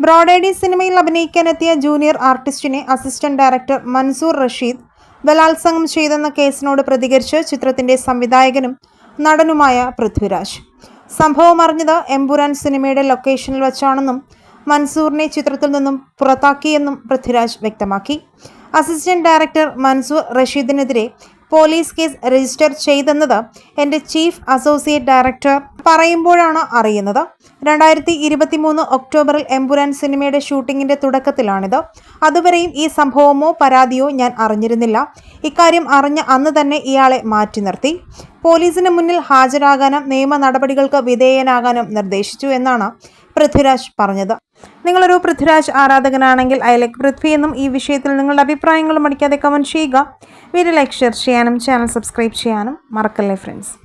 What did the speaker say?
ബ്രോഡേഡി സിനിമയിൽ അഭിനയിക്കാനെത്തിയ ജൂനിയർ ആർട്ടിസ്റ്റിനെ അസിസ്റ്റന്റ് ഡയറക്ടർ മൻസൂർ റഷീദ് ബലാത്സംഗം ചെയ്തെന്ന കേസിനോട് പ്രതികരിച്ച് ചിത്രത്തിന്റെ സംവിധായകനും നടനുമായ പൃഥ്വിരാജ്. സംഭവം അറിഞ്ഞത് എംപുരാൻ സിനിമയുടെ ലൊക്കേഷനിൽ വെച്ചാണെന്നും മൻസൂറിനെ ചിത്രത്തിൽ നിന്നും പുറത്താക്കിയെന്നും പൃഥ്വിരാജ് വ്യക്തമാക്കി. അസിസ്റ്റന്റ് ഡയറക്ടർ മൻസൂർ റഷീദിനെതിരെ പോലീസ് കേസ് രജിസ്റ്റർ ചെയ്തെന്നത് എന്റെ ചീഫ് അസോസിയേറ്റ് ഡയറക്ടർ പറയുമ്പോഴാണ് അറിയുന്നത്. രണ്ടായിരത്തി ഇരുപത്തി മൂന്ന് ഒക്ടോബറിൽ എമ്പുരാൻ സിനിമയുടെ ഷൂട്ടിങ്ങിന്റെ തുടക്കത്തിലാണിത്. അതുവരെയും ഈ സംഭവമോ പരാതിയോ ഞാൻ അറിഞ്ഞിരുന്നില്ല. ഇക്കാര്യം അറിഞ്ഞ അന്ന് തന്നെ ഇയാളെ മാറ്റി നിർത്തി. പോലീസിന് മുന്നിൽ ഹാജരാകാനും നിയമ നടപടികൾക്ക് വിധേയനാകാനും നിർദ്ദേശിച്ചു എന്നാണ് പൃഥ്വിരാജ് പറഞ്ഞത്. നിങ്ങളൊരു പൃഥ്വിരാജ് ആരാധകനാണെങ്കിൽ ഐ ലൈക്ക് പൃഥ്വി എന്നും ഈ വിഷയത്തിൽ നിങ്ങളുടെ അഭിപ്രായങ്ങളും അടിക്കാതെ കമന്റ് ചെയ്യുക. വീഡിയോ ലൈക്ക് ഷെയർ ചെയ്യാനും ചാനൽ സബ്സ്ക്രൈബ് ചെയ്യാനും മറക്കല്ലേ ഫ്രണ്ട്സ്